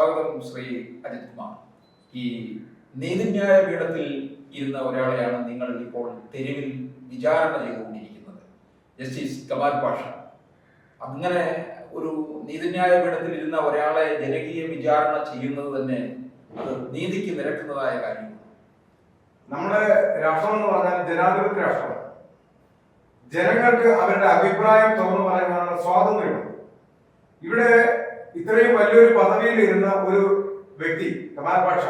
സ്വാഗതം ശ്രീ അജിത് കുമാർ. ഈ നീതിന്യായ പീഠത്തിൽ ഇരുന്ന ഒരാളെയാണ് നിങ്ങൾ ഇപ്പോൾ തെരുവിൽ വിചാരണ ചെയ്തുകൊണ്ടിരിക്കുന്നത്. ജസ്റ്റിസ് കമാൽ പാഷ. അങ്ങനെ ഒരു നീതിന്യായ പീഠത്തിൽ ഇരുന്ന ഒരാളെ ജനകീയ വിചാരണ ചെയ്യുന്നത് തന്നെ അത് നീതിക്ക് നിരക്കുന്നതായ കാര്യമാണ്. നമ്മുടെ രാഷ്ട്രം എന്ന് പറഞ്ഞാൽ ജനാധിപത്യ രാഷ്ട്രമാണ് ജനങ്ങൾക്ക് അവരുടെ അഭിപ്രായം തുറന്നു പറയാനുള്ള സ്വാതന്ത്ര്യമുണ്ട്. ഇവിടെ ഇത്രയും വലിയൊരു പദവിയിൽ ഇരുന്ന ഒരു വ്യക്തി കമാൽ പാഷ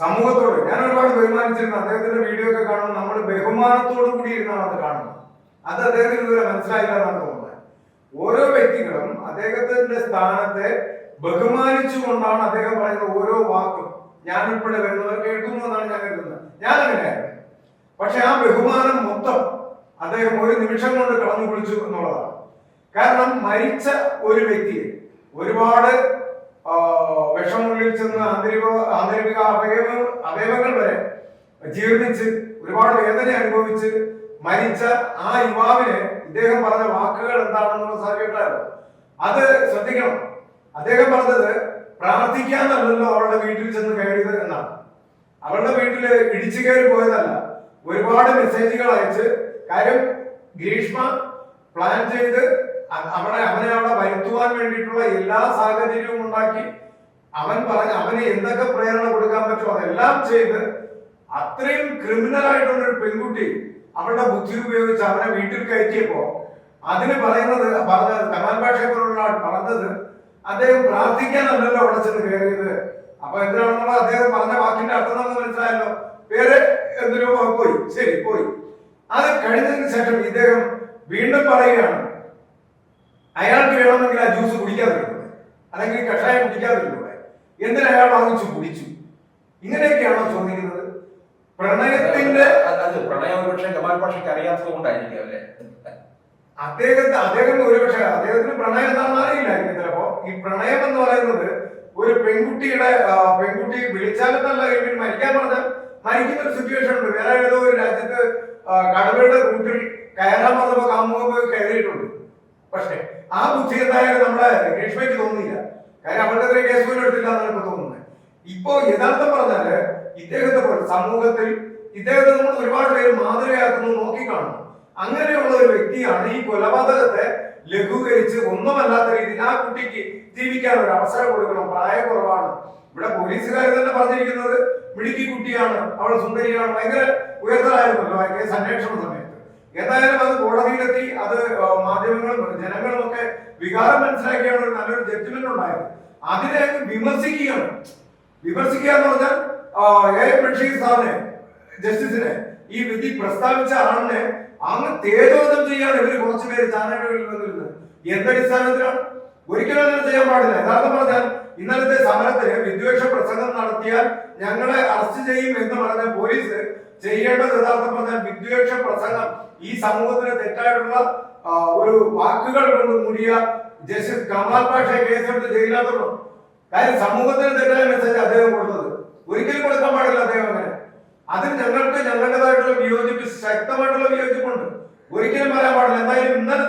സമൂഹത്തോട് ഞാൻ ഒരുപാട് ബഹുമാനിച്ചിരുന്ന. അദ്ദേഹത്തിന്റെ വീഡിയോ ഒക്കെ കാണുമ്പോൾ നമ്മൾ ബഹുമാനത്തോടു കൂടി ഇരുന്നാണ് അത് കാണുന്നത്. അത് അദ്ദേഹത്തിന് ഇതുവരെ മനസ്സിലായില്ല എന്നാണ് തോന്നുന്നത്. ഓരോ വ്യക്തികളും അദ്ദേഹത്തിന്റെ സ്ഥാനത്തെ ബഹുമാനിച്ചുകൊണ്ടാണ് അദ്ദേഹം പറയുന്ന ഓരോ വാക്കും ഞാൻ ഉൾപ്പെടെ വരുന്നവർ കേൾക്കുന്നു എന്നാണ് ഞാൻ കരുതുന്നത്. ഞാൻ അങ്ങനെയായിരുന്നു പക്ഷെ ആ ബഹുമാനം മൊത്തം അദ്ദേഹം ഒരു നിമിഷം കൊണ്ട് കളഞ്ഞു കുളിച്ചു എന്നുള്ളതാണ്. കാരണം മരിച്ച ഒരു വ്യക്തിയെ ഒരുപാട് വിഷമുള്ളിൽ ചെന്ന് ആന്തരിക ആന്തരിക അവയവ അവയവങ്ങൾ വരെ ജീർണിച്ച് ഒരുപാട് വേദന അനുഭവിച്ച് മരിച്ച ആ യുവാവിന് ഇദ്ദേഹം പറഞ്ഞ വാക്കുകൾ എന്താണെന്നുള്ള സാധ്യതയുണ്ടായിരുന്നു അത് ശ്രദ്ധിക്കണം. അദ്ദേഹം പറഞ്ഞത് പ്രാർത്ഥിക്കാന്നല്ലല്ലോ അവളുടെ വീട്ടിൽ ചെന്ന് കയറിയത് എന്നാണ്. അവളുടെ വീട്ടിൽ ഇടിച്ചു കയറി പോയതല്ല. ഒരുപാട് മെസ്സേജുകൾ അയച്ച് കാര്യം ഗ്രീഷ്മ പ്ലാൻ ചെയ്ത് അവളെ അവനെ അവിടെ വരുത്തുവാൻ വേണ്ടിയിട്ടുള്ള എല്ലാ സാഹചര്യവും ഉണ്ടാക്കി. അവൻ പറഞ്ഞ അവന് എന്തൊക്കെ പ്രേരണ കൊടുക്കാൻ പറ്റുമോ അതെല്ലാം ചെയ്ത് അത്രയും ക്രിമിനൽ ആയിട്ടുള്ള ഒരു പെൺകുട്ടി അവളുടെ ബുദ്ധി ഉപയോഗിച്ച് അവനെ വീട്ടിൽ കയറ്റിയപ്പോ അതിന് പറയുന്നത് പറഞ്ഞത് കമാൽ ഭാഷയെ ആൾ പറഞ്ഞത് അദ്ദേഹം പ്രാർത്ഥിക്കാനല്ലല്ലോ അവിടെ ചെന്ന് കയറിയത്. അപ്പൊ എന്തിനാണെന്നുള്ള അദ്ദേഹം പറഞ്ഞ വാക്കിന്റെ അർത്ഥം നമുക്ക് മനസ്സിലായല്ലോ. പേര് എന്തിനോ പോയി. ശരി പോയി. അത് കഴിഞ്ഞതിന് ശേഷം ഇദ്ദേഹം വീണ്ടും പറയുകയാണ്. അയാൾക്ക് വേണമെങ്കിൽ ആ ജ്യൂസ് കുടിക്കാതിരുന്നത് അല്ലെങ്കിൽ കഷായം കുടിക്കാതിരുന്നത് എന്തിനാ അയാൾ വാങ്ങിച്ചു? കുടിച്ചു. ഇങ്ങനെയൊക്കെയാണോ ചോദിക്കുന്നത്? പ്രണയത്തിന്റെ അത് പ്രണയം ഒരുപക്ഷെ കമാൽ പാഷയ്ക്ക് അറിയാത്തത് കൊണ്ടായിരിക്കും അല്ലേ? അദ്ദേഹത്തെ അദ്ദേഹം ഒരുപക്ഷെ അദ്ദേഹത്തിന് പ്രണയം എന്താണെന്ന് അറിയില്ലായിരിക്കും ചിലപ്പോ. ഈ പ്രണയം എന്ന് പറയുന്നത് ഒരു പെൺകുട്ടിയുടെ പെൺകുട്ടി വിളിച്ചാലെന്നല്ല എങ്കിൽ മരിക്കാൻ പറഞ്ഞാൽ മരിക്കുന്ന ഒരു സിറ്റുവേഷൻ ഉണ്ട്. വേറെ ഏതോ ഒരു രാജ്യത്ത് കടവയുടെ റൂട്ടിൽ കയറാൻ പറഞ്ഞപ്പോൾ കാമുകം പോയി കയറിയിട്ടുണ്ട്. പക്ഷേ ആ ബുദ്ധി എന്തായാലും നമ്മളെ ഗ്രീഷ്മയ്ക്ക് തോന്നിയില്ല കാര്യം അവരുടെ കേസ് പോലും എടുത്തില്ല എന്നാണ് ഇപ്പൊ തോന്നുന്നത്. ഇപ്പോ യഥാർത്ഥം പറഞ്ഞാൽ ഇദ്ദേഹത്തെ പോലെ സമൂഹത്തിൽ ഇദ്ദേഹത്തെ നമ്മൾ ഒരുപാട് പേര് മാതൃകയാക്കുന്നു നോക്കിക്കാണുന്നു അങ്ങനെയുള്ള ഒരു വ്യക്തിയാണ് ഈ കൊലപാതകത്തെ ലഘൂകരിച്ച് ഒന്നുമല്ലാത്ത രീതിയിൽ ആ കുട്ടിക്ക് ജീവിക്കാൻ ഒരു അവസരം കൊടുക്കണം. പ്രായക്കുറവാണ്. ഇവിടെ പോലീസുകാർ തന്നെ പറഞ്ഞിരിക്കുന്നത് മിടുക്കി കുട്ടിയാണ് അവൾ സുന്ദരിയാണ് ഭയങ്കര ഉയർത്തലായിരുന്നല്ലോ കേസ് അന്വേഷണ ഏതായാലും അത് കോടതിയിലെത്തി അത് മാധ്യമങ്ങളും ജനങ്ങളും ഒക്കെ വികാരം മനസ്സിലാക്കിയാണ് ഒരു നല്ലൊരു ജഡ്ജ്മെന്റ് ഉണ്ടായത്. അതിനെ വിമർശിക്കുകയാണ്. വിമർശിക്കുക എന്ന് പറഞ്ഞാൽ എ. ബഷീർ സാറിനെ ജസ്റ്റിസിനെ ഈ വിധി പ്രസ്താവിച്ച ആളിനെ അങ്ങ് തേജോദം ചെയ്യാണ് ഇവർ കുറച്ചു പേര് ചാനലുകളിൽ വന്നിരുന്നത് എന്തടിസ്ഥാനത്തിലാണ് ഒരിക്കലും അങ്ങനെ ചെയ്യാൻ പാടില്ല. യഥാർത്ഥം പറഞ്ഞാൽ ഇന്നലത്തെ സമരത്തിന് വിദ്വേഷ പ്രസംഗം നടത്തിയാൽ ഞങ്ങളെ അറസ്റ്റ് ചെയ്യും എന്ന് പറഞ്ഞ പോലീസ് ചെയ്യേണ്ടത് യഥാർത്ഥം പറഞ്ഞാൽ വിദ്വേഷ പ്രസംഗം. ഈ സമൂഹത്തിന് തെറ്റായിട്ടുള്ള ഒരു വാക്കുകൾ കൊണ്ട് മൂടിയ ജസ്റ്റിസ് കമാൽ പാഷയെ കേസെടുത്ത് ജയിലാത്തുള്ളൂ കാര്യം സമൂഹത്തിന് തെറ്റായ മെസ്സേജ് അദ്ദേഹം കൊടുത്തത്. ഒരിക്കലും കൊടുക്കാൻ പാടില്ല അദ്ദേഹം അങ്ങനെ. അതിന് ഞങ്ങൾക്ക് ഞങ്ങളുടേതായിട്ടുള്ള വിയോജിപ്പ് ശക്തമായിട്ടുള്ള വിയോജിപ്പുണ്ട്. ഒരിക്കലും പറയാൻ പാടില്ല. എന്തായാലും ഇന്നലെ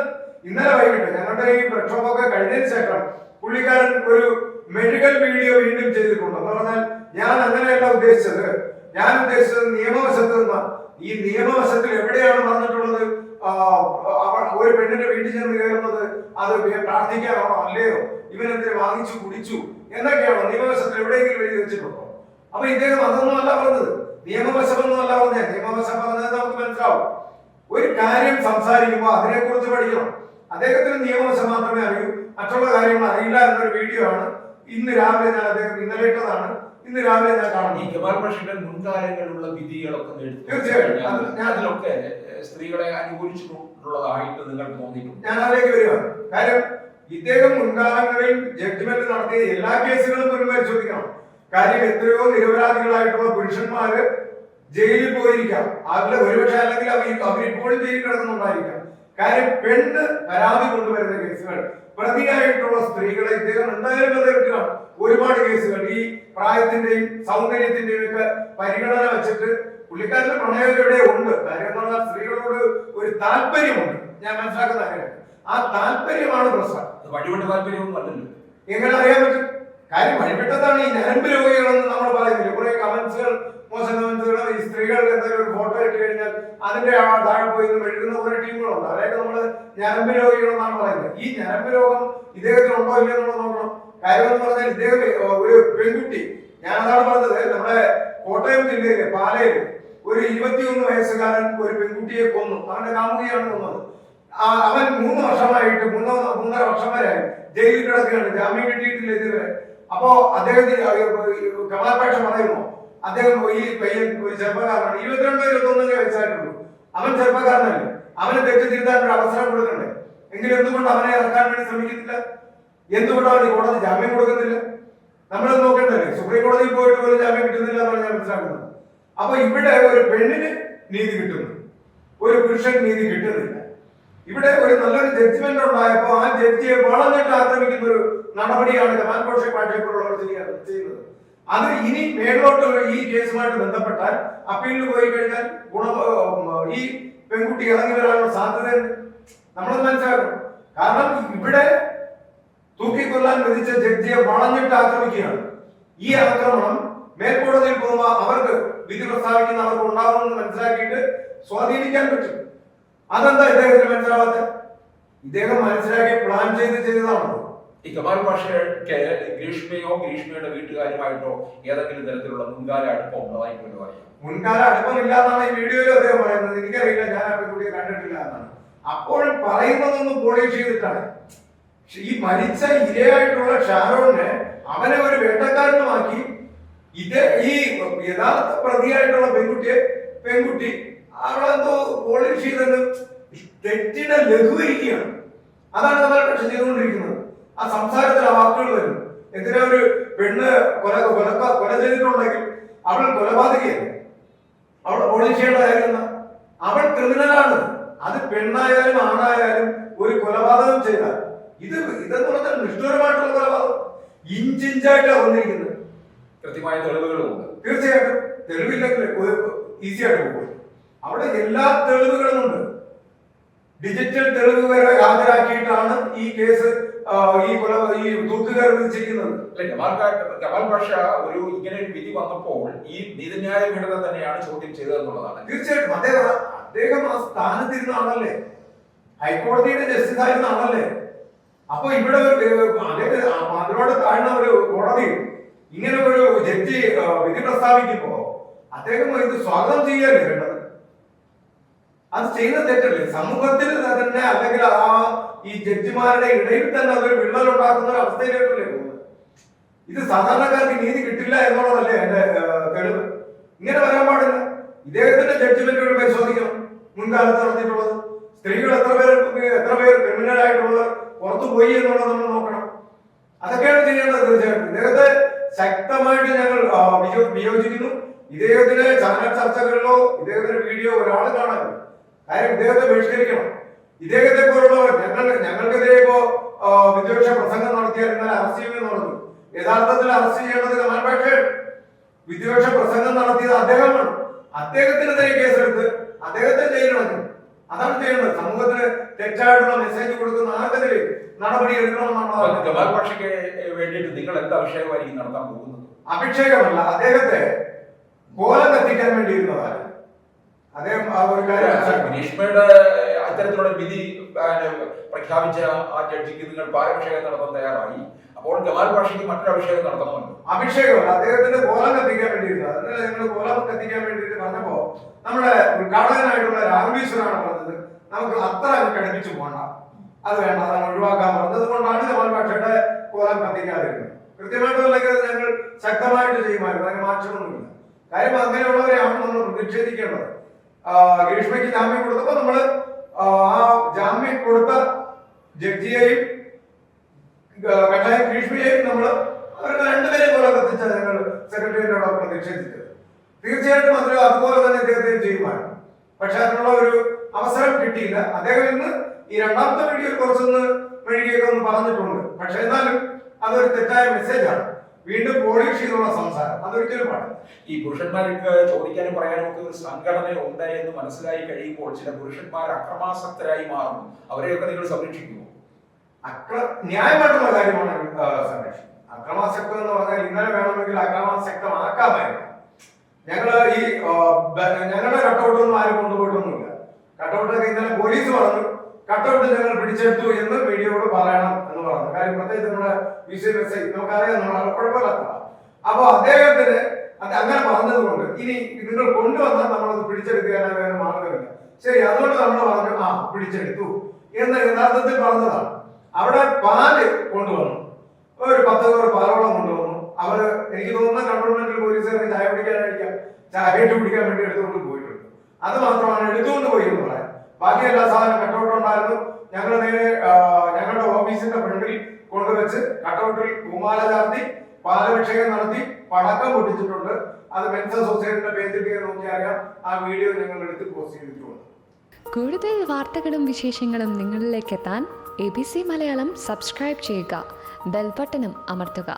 ഇന്നലെ വൈകിട്ട് ഞങ്ങളുടെ ഈ പ്രക്ഷോഭമൊക്കെ കഴിഞ്ഞതിന് ശേഷം പുള്ളിക്കാരൻ ഒരു മെഡിക്കൽ വീഡിയോ വീണ്ടും ചെയ്തിട്ടുണ്ട്. എന്ന് പറഞ്ഞാൽ ഞാൻ അങ്ങനെയല്ല ഉദ്ദേശിച്ചത്. ഞാൻ ഉദ്ദേശിച്ചത് നിയമവശത്ത് നിന്ന് ഈ നിയമവശത്തിൽ എവിടെയാണ് പറഞ്ഞിട്ടുള്ളത് ഒരു പെണ്ണിന്റെ വീട്ടിൽ ചെന്ന് കയറുന്നത് അത് പ്രാർത്ഥിക്കാനോ അല്ലയോ? ഇവനെന്തിനെ വാങ്ങിച്ചു കുടിച്ചു? എന്നൊക്കെയാണോ നിയമവശത്തിൽ എവിടെയെങ്കിലും എഴുതി വെച്ചിട്ടുണ്ടോ? അപ്പൊ ഇദ്ദേഹം അതൊന്നും അല്ല പറഞ്ഞത്. നിയമവശം അല്ല പറഞ്ഞത്. നിയമവശം പറഞ്ഞത് നമുക്ക് മനസ്സിലാവും. ഒരു കാര്യം സംസാരിക്കുമ്പോൾ അതിനെക്കുറിച്ച് പഠിക്കണം. അദ്ദേഹത്തിന് നിയമവശം മാത്രമേ അറിയൂ. മറ്റുള്ള കാര്യങ്ങൾ അറിയില്ല എന്നൊരു വീഡിയോ ആണ്. ഇന്ന് രാവിലെ ഞാൻ അദ്ദേഹം ഇന്നലെ ഇട്ടതാണ്. ഇന്ന് രാവിലെ ഞാൻ ഈ കാണുന്നു ബഷീറിന്റെ മുൻകാലങ്ങളിലുള്ള വിധികളൊക്കെ തീർച്ചയായിട്ടും തീർച്ചയായും. അത് ഞാൻ- അതിലൊക്കെ സ്ത്രീകളെ അനുകൂലിച്ചിട്ടുള്ളതായിട്ട് നിങ്ങൾ തോന്നിയിട്ടുണ്ട്. ഞാൻ അതിലേക്ക് വരികയാണ് കാര്യം ഇദ്ദേഹം മുൻകാലങ്ങളിൽ ജഡ്ജ്മെന്റ് നടത്തിയ എല്ലാ കേസുകളും ഒരു പരിശോധിക്കണം. കാര്യം എത്രയോ നിരപരാധികളായിട്ടുള്ള പുരുഷന്മാര് ജയിലിൽ പോയിരിക്കാം. അതിൽ ഒരുപക്ഷെ അല്ലെങ്കിൽ അവർ അവരിപ്പോഴും ജയിലിൽ കിടക്കുന്നുണ്ടായിരിക്കാം കാര്യം പെണ്ണ് പരാതി കൊണ്ടുവരുന്ന കേസുകൾ പ്രതിയായിട്ടുള്ള സ്ത്രീകളെ ഇദ്ദേഹം എന്തായാലും വിട്ടുകയാണ് ഒരുപാട് കേസുകൾ. ഈ പ്രായത്തിന്റെയും സൗന്ദര്യത്തിന്റെയും ഒക്കെ പരിഗണന വെച്ചിട്ട് പുള്ളിക്കാരന്റെ പ്രണയം ഇവിടെ ഉണ്ട്. കാര്യം എന്ന് പറഞ്ഞാൽ സ്ത്രീകളോട് ഒരു താല്പര്യമുണ്ട്. ഞാൻ മനസ്സിലാക്കുന്ന കാര്യം ആ താല്പര്യമാണ് പ്രശ്നം. വഴിപെട്ട വഴിവിട്ട് താല്പര്യമൊന്നും അല്ലല്ലോ. എങ്ങനെ അറിയാൻ പറ്റും? കാര്യം വഴിപെട്ടതാണ് ഈ ഞരമ്പ് രോഗികളെന്ന് നമ്മൾ പറയുന്നില്ല? കുറെ കമന്റ്സുകൾ മോശം കമന്റ്സുകൾ ഈ സ്ത്രീകൾ എന്തെങ്കിലും ഒരു ഫോട്ടോ ഇട്ട് കഴിഞ്ഞാൽ അതിന്റെ ആ താഴെ പോയി എഴുതുന്ന കുറെ ടീമുകളുണ്ട്. അതായത് നമ്മൾ ഞരമ്പ് രോഗികളെന്നാണ് പറയുന്നത്. ഈ ഞരമ്പ് രോഗം ഇദ്ദേഹത്തിന് ഉണ്ടോ ഇല്ലയോ എന്നുള്ളത് നോക്കണം. കാര്യം എന്ന് പറഞ്ഞാൽ ഇദ്ദേഹം ഒരു പെൺകുട്ടി. ഞാൻ അതാണ് പറഞ്ഞത് നമ്മുടെ കോട്ടയം ജില്ലയിലെ പാലയിൽ ഒരു ഇരുപത്തിയൊന്ന് വയസ്സുകാരൻ ഒരു പെൺകുട്ടിയെ കൊന്നു. അവന്റെ കാമുകിയാണ് കൊന്നത്. അവൻ മൂന്ന് വർഷമായിട്ട് മൂന്നോ മൂന്നര വർഷം വരെ ജയിലിൽ കിടക്കുകയാണ്. ജാമ്യം കിട്ടിയിട്ടില്ല ഇതുവരെ. അപ്പോ അദ്ദേഹത്തിന് കമലാപേക്ഷ പറയുന്നു അദ്ദേഹം ഈ പയ്യൻ ഒരു ചെറുപ്പക്കാരനാണ്. ഇരുപത്തിരണ്ടോ ഇരുപത്തൊന്നോ വയസ്സായിട്ടുള്ളൂ. അവൻ ചെറുപ്പക്കാരനല്ലേ? അവന് തെറ്റ് തിരുത്താൻ ഒരു അവസരം കൊടുക്കണ്ടേ? എങ്കിലും എന്തുകൊണ്ട് അവനെ ഇറക്കാൻ വേണ്ടി ശ്രമിക്കുന്നില്ല? എന്തുകൊണ്ടാണ് അവന് കോടതി ജാമ്യം കൊടുക്കുന്നില്ല? നമ്മൾ നോക്കണ്ടല്ലേ സുപ്രീം കോടതിയിൽ പോയിട്ട് പോലും ജാമ്യം കിട്ടുന്നില്ല എന്നാണ് ഞാൻ മനസ്സിലാക്കുന്നത്. അപ്പൊ ഇവിടെ ഒരു പെണ്ണിന് നീതി കിട്ടുന്നു. ഒരു പുരുഷൻ നീതി കിട്ടുന്നില്ല. ഇവിടെ ഒരു നല്ലൊരു ജഡ്ജ്മെന്റ് ഉണ്ടായപ്പോൾ ആ ജഡ്ജിയെ വളഞ്ഞിട്ട് ആക്രമിക്കുന്ന ഒരു നടപടിയാണ് കമാൽ ഘോഷ പാഠ്യക്കുള്ളവർ ചെയ്യുന്നത്. അത് ഇനി മേലോട്ട് ഈ കേസുമായിട്ട് ബന്ധപ്പെട്ടാൽ അപ്പീലിന് പോയി കഴിഞ്ഞാൽ ഗുണ ഈ പെൺകുട്ടി ഇറങ്ങി വരാനുള്ള സാധ്യതയുണ്ട്. നമ്മളത് മനസ്സിലാക്കണം. കാരണം ഇവിടെ തൂക്കിക്കൊല്ലാൻ വിധിച്ച ജഡ്ജിയെ വളഞ്ഞിട്ട് ആക്രമിക്കുകയാണ്. ഈ ആക്രമണം മേൽക്കോടതിയിൽ പോകുമ്പോൾ അവർക്ക് വിധി പ്രസ്താവിക്കുന്ന അവർക്ക് ഉണ്ടാകുമെന്ന് മനസ്സിലാക്കിയിട്ട് സ്വാധീനിക്കാൻ പറ്റും. അതെന്താ ഇദ്ദേഹത്തിന് മനസ്സിലാവാത്ത ഇദ്ദേഹം മനസ്സിലാക്കി പ്ലാൻ ചെയ്ത് ചെയ്തതാണോ ഈ കമാൽ പാഷയ്ക്ക് ഗ്രീഷ്മയോ ഗ്രീഷ്മയുടെ വീട്ടുകാരുമായിട്ടോ ഏതെങ്കിലും തരത്തിലുള്ള മുൻകാല അടുപ്പം ഉള്ളതായിട്ട് വല്ലതും മുൻകാല അടുപ്പമില്ല എന്നാണ് ഈ വീഡിയോയിൽ അദ്ദേഹം പറയുന്നത്. എനിക്കറിയില്ല ഞാൻ ആ പെൺകുട്ടിയെ കണ്ടിട്ടില്ല എന്നാണ്. അപ്പോഴും പറയുന്നതൊന്നും പോളിഷ് ചെയ്തിട്ടാണ്. ഈ മരിച്ച ഇരയായിട്ടുള്ള ഷാരോണിനെ അവനെ ഒരു വേട്ടക്കാരനുമാക്കി. ഇത് ഈ യഥാർത്ഥ പ്രതിയായിട്ടുള്ള പെൺകുട്ടിയെ പെൺകുട്ടി അവളെന്തോ പോളിഷ് ചെയ്തെന്ന് തെറ്റിനെ ലഘൂകരിക്കുകയാണ്. അതാണ് നമ്മൾ പക്ഷെ ചെയ്തുകൊണ്ടിരിക്കുന്നത്. ആ സംസാരത്തിൽ ആ വാക്കുകൾ വരും. എന്തിനാ ഒരു പെണ്ണ് കൊല കൊല കൊല ചെയ്തിട്ടുണ്ടെങ്കിൽ അവൾ കൊലപാതകയാണ് അവൾ ചെയ്യേണ്ട അവൾ ക്രിമിനലാണ്. അത് പെണ്ണായാലും ആണായാലും ഒരു കൊലപാതകം ചെയ്താൽ ഇത് ഇതെന്ന് പറഞ്ഞാൽ നിഷ്ഠൂരമായിട്ടുള്ള കൊലപാതകം. ഇഞ്ചിഞ്ചായിട്ടാണ് വന്നിരിക്കുന്നത്. കൃത്യമായ തെളിവുകളുമുണ്ട് തീർച്ചയായിട്ടും തെളിവില്ലെങ്കിൽ ഈസി ആയിട്ട് പോകും അവിടെ എല്ലാ തെളിവുകളും ഉണ്ട്. ഡിജിറ്റൽ തെളിവ് വരെ ഹാജരാക്കിയിട്ടാണ് ഈ കേസ് ഈ ഈ തൂക്കുകാർ വിധിച്ചിരിക്കുന്നത് അല്ലെ ജമാൽ ജമാൽ കമാൽ ഒരു ഇങ്ങനെ ഒരു വിധി വന്നപ്പോൾ ഈ നീതിന്യായ ഘടന തന്നെയാണ് ചോദ്യം ചെയ്തതെന്നുള്ളതാണ് തീർച്ചയായിട്ടും അദ്ദേഹം അദ്ദേഹം ആ സ്ഥാനത്തിരുന്ന ആളല്ലേ? ഹൈക്കോടതിയുടെ ജസ്റ്റിസ് ആയിരുന്ന ആളല്ലേ? അപ്പൊ ഇവിടെ അതിനോട് താഴ്ന്ന ഒരു കോടതി ഇങ്ങനെ ഒരു ജഡ്ജി വിധി പ്രസ്താവിക്കുമ്പോ അദ്ദേഹം ഇത് സ്വാഗതം ചെയ്യല്ലേ വേണ്ടത്? അത് ചെയ്യുന്ന തെറ്റല്ലേ? സമൂഹത്തിൽ തന്നെ അല്ലെങ്കിൽ ആ ഈ ജഡ്ജിമാരുടെ ഇടയിൽ തന്നെ അതൊരു വിള്ളൽ ഉണ്ടാക്കുന്ന ഒരു അവസ്ഥയിലേക്കല്ലേ ഇത് സാധാരണക്കാർക്ക് നീതി കിട്ടില്ല എന്നുള്ളതല്ലേ എന്റെ തെളിവ്? ഇങ്ങനെ വരാൻ പാടില്ല. ഇദ്ദേഹത്തിന്റെ ജഡ്ജ്മെന്റുകൾ പരിശോധിക്കണം. മുൻകാലത്ത് നടന്നിട്ടുള്ളത്. സ്ത്രീകൾ എത്ര പേർ എത്ര പേർ ക്രിമിനൽ ആയിട്ടുള്ളവർ പുറത്തു പോയി എന്നുള്ളത് നമ്മൾ നോക്കണം. അതൊക്കെയാണ് ചെയ്യേണ്ടത് തീർച്ചയായിട്ടും. ഇദ്ദേഹത്തെ ശക്തമായിട്ട് ഞങ്ങൾ വിയോജിക്കുന്നു. ഇദ്ദേഹത്തിന്റെ ചാനൽ ചർച്ചകളിലോ ഇദ്ദേഹത്തിന്റെ വീഡിയോ ഒരാൾ കാണാൻ കാര്യം ഇദ്ദേഹത്തെ ബഹിഷ്കരിക്കണം. ഇദ്ദേഹത്തെ പോലുള്ളവർ ഞങ്ങൾ ഞങ്ങൾക്കെതിരെ ഇപ്പോ വിദ്വേഷ പ്രസംഗം നടത്തിയാൽ എന്നാൽ അറസ്റ്റ് ചെയ്യുമെന്ന് പറഞ്ഞു. യഥാർത്ഥത്തിൽ അറസ്റ്റ് ചെയ്യേണ്ടത് കമാൻപാക്ഷൻ വിദ്വേഷ പ്രസംഗം നടത്തിയത് അദ്ദേഹമാണ്. അദ്ദേഹത്തിനെതിരെ കേസെടുത്ത് അദ്ദേഹത്തെ ജയിലിളക്കും അതാണ് ചെയ്യുന്നത് സമൂഹത്തിന് തെറ്റായിട്ടുള്ള മെസ്സേജ് കൊടുക്കുന്ന ആർക്കെതിരെ നടപടി എടുക്കണമെന്നാണ് കമാൽ പാഷയ്ക്ക് വേണ്ടിയിട്ട് നിങ്ങൾ എന്ത് അഭിഷേകമായിരിക്കും നടത്താൻ പോകുന്നത്? അഭിഷേകമല്ല അദ്ദേഹത്തെ കോലം കത്തിക്കാൻ വേണ്ടി ഇരുന്നതാണ് അദ്ദേഹം ആ ഒരു കാര്യം മനസ്സിലാക്കണം. ഗ്രീഷ്മയുടെ അത്തരത്തിലുള്ള വിധി പ്രഖ്യാപിച്ച ആ ജഡ്ജിക്ക് നിങ്ങൾ പാരഭിഷേകം നടത്താൻ തയ്യാറായി. അപ്പോൾ കമാൽ പാഷയ്ക്ക് മറ്റൊരു അഭിഷേകം നടത്തണമല്ലോ. അഭിഷേകം അദ്ദേഹത്തിന്റെ കോലം കത്തിക്കാൻ വേണ്ടിയിരുന്നു. അതിന് ഞങ്ങൾ കോലം കത്തിക്കാൻ വേണ്ടിയിട്ട് പറഞ്ഞപ്പോ നമ്മുടെ ഉദ്ഘാടകനായിട്ടുള്ള രാഘവീശ്വരാണ് പറഞ്ഞത് നമുക്ക് അത്ര അങ്ങ് കടുപ്പിച്ചു പോകണ്ട അത് വേണ്ട അതാണ് ഒഴിവാക്കാൻ പറഞ്ഞത്. കൊണ്ടാണ് ജമാൽ ഭാഷയുടെ കോലം കത്തിക്കാതിരുന്നത്. കൃത്യമായിട്ടുള്ള ഞങ്ങൾ ശക്തമായിട്ട് ചെയ്യുമായിരുന്നു. അങ്ങനെ മാറ്റമൊന്നുമില്ല. കാര്യം അങ്ങനെയുള്ളവരെയാണ് നമ്മൾ പ്രതിഷേധിക്കേണ്ടത്. ഗ്രീഷ്മയ്ക്ക് ജാമ്യം കൊടുത്തപ്പോ നമ്മൾ ആ ജാമ്യം കൊടുത്ത ജഡ്ജിയെയും കട്ടായ ഗ്രീഷ്മയെയും നമ്മൾ അവരുടെ രണ്ടുപേരെയും പോലെ കത്തിച്ച ഞങ്ങൾ സെക്രട്ടറിയോട് പ്രതിഷേധിച്ചത്. തീർച്ചയായിട്ടും അതിൽ അതുപോലെ തന്നെ ഇദ്ദേഹത്തെ ചെയ്യുമായിരുന്നു. പക്ഷെ അതിനുള്ള ഒരു അവസരം കിട്ടിയില്ല. അദ്ദേഹം ഇന്ന് ഈ രണ്ടാമത്തെ വീഡിയോ കുറച്ചൊന്ന് മെഴുകിയൊക്കെ ഒന്ന് പറഞ്ഞിട്ടുണ്ട്. പക്ഷെ എന്നാലും അതൊരു തെറ്റായ മെസ്സേജാണ് വീണ്ടും ചെയ്തുള്ള സംസാരം. അതൊരിക്കലും പാടില്ല. ഈ പുരുഷന്മാർക്ക് ചോദിക്കാനും പറയാനും ഒക്കെ ഒരു സംഘടന ഉണ്ട് എന്ന് മനസ്സിലായി കഴിയുമ്പോൾ ചില പുരുഷന്മാർ അക്രമാസക്തരായി മാറുന്നു. അവരെയൊക്കെ നിങ്ങൾ സംരക്ഷിക്കുമോ അക്ര ന്യായമായിട്ടുള്ള കാര്യമാണ് സംരക്ഷിക്കുന്നത് അക്രമാസക്തം എന്ന് പറഞ്ഞാൽ ഇന്നലെ വേണമെങ്കിൽ അക്രമാസക്തമാക്കാമായിരുന്നു. ഞങ്ങൾ ഈ ഞങ്ങളുടെ കട്ടൗട്ടൊന്നും ആരും കൊണ്ടുപോയിട്ടൊന്നുമില്ല. കട്ടൗട്ടൊക്കെ ഇന്നലെ പോലീസ് പറഞ്ഞു. കട്ടൗട്ട് ഞങ്ങൾ പിടിച്ചെടുത്തു എന്ന് മീഡിയയോട് പറയണം എന്ന് പറഞ്ഞു. കാര്യം പ്രത്യേകിച്ച് നമ്മുടെ ഐ നമുക്കറിയാം നമ്മളെ കുഴപ്പമില്ലാത്ത അപ്പൊ അദ്ദേഹത്തിന് അങ്ങനെ പറഞ്ഞതുകൊണ്ട് ഇനി നിങ്ങൾ കൊണ്ടുവന്നാൽ നമ്മളത് പിടിച്ചെടുക്കാനായി വേറെ മാർഗമില്ല. ശരി അതുകൊണ്ട് നമ്മൾ പറഞ്ഞു ആ പിടിച്ചെടുത്തു എന്ന് യഥാർത്ഥത്തിൽ പറഞ്ഞതാണ്. അവിടെ പാൽ കൊണ്ടുവന്നു. ഒരു പത്ത് പേർ പാലോളം കൊണ്ടുവന്നു. അവർ എനിക്ക് തോന്നുന്ന കൺട്രോൾമെന്റിൽ പോലീസുകാർക്ക് ചായ പിടിക്കാനായിരിക്കാം ചായ ഇട്ട് പിടിക്കാൻ വേണ്ടി എടുത്തുകൊണ്ട് പോയിട്ടുണ്ട്. അത് മാത്രമാണ് എടുത്തുകൊണ്ട് പോയി എന്ന് പറയാം. ബാക്കി എല്ലാ സാധനം കട്ടൗട്ട് ഉണ്ടായിരുന്നു ഞങ്ങൾ നേരെ ഞങ്ങളുടെ ഓഫീസിന്റെ ഫ്രണ്ടിൽ കൊണ്ടുവച്ച് കട്ടൗട്ടിൽ പൂമാല ചാർത്തി പാലഭിഷേകം നടത്തി പടക്കം പൊട്ടിച്ചിട്ടുണ്ട്. അത് മെൻസ് അസോസിയേഷന്റെ പേജിൽ കയറി നോക്കിയാൽ ആ വീഡിയോ ഞങ്ങൾ എടുത്ത് പോസ്റ്റ് ചെയ്തിട്ടുണ്ട്. കൂടുതൽ വാർത്തകളും വിശേഷങ്ങളും നിങ്ങളിലേക്ക് എത്താൻ A B C Malayalam subscribe ചെയ്യുക. ബെൽബട്ടനും അമർത്തുക.